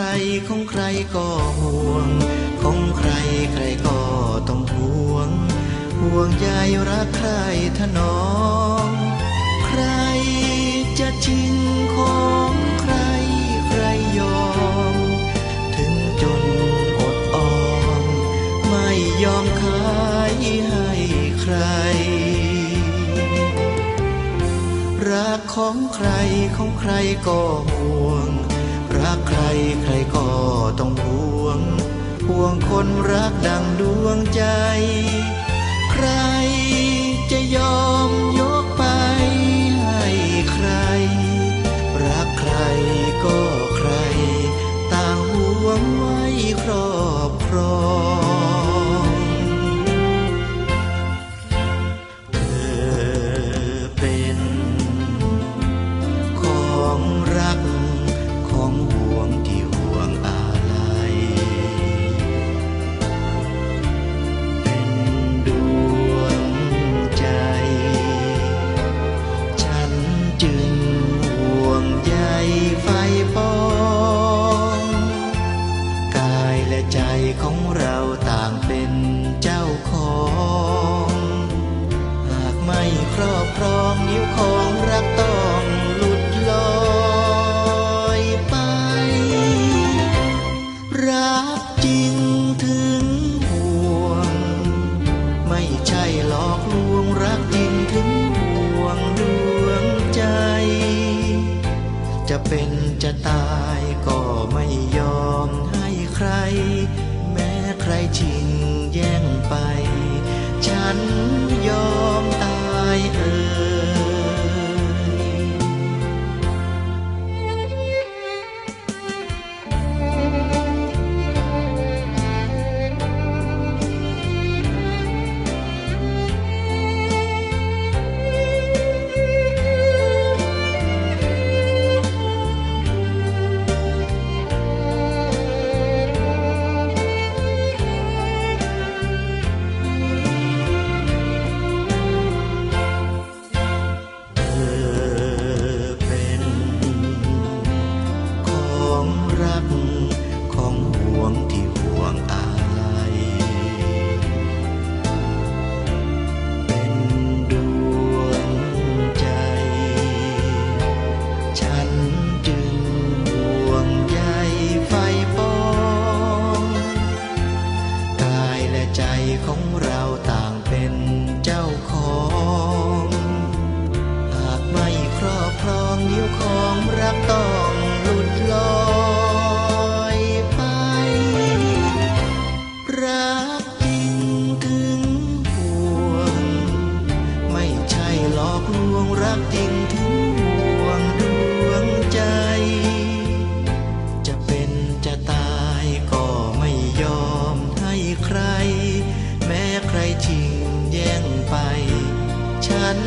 รของใครก็ห่วง ของใครใครก็ต้องห่วง ห่วงใยรักใครถนอมใครจะชิงของใครใครยอม ถึงจนอดออม ไม่ยอมขายให้ใคร รักของใครของใครก็ห่วง รักใครใครก็ต้องห่วง ห่วงคนรักดังดวงใจ ไม่ใช่หลอกลวงรักจริงถึงห่วงดวงใจ จะเป็นจะตายก็ไม่ยอมให้ใคร แม้ใครชิงแย่งไป ฉัน หลอกลวงรักจริงถึงห่วงดวงใจ จะเป็นจะตายก็ไม่ยอมให้ใคร แม้ใครชิงแย่งไป ฉัน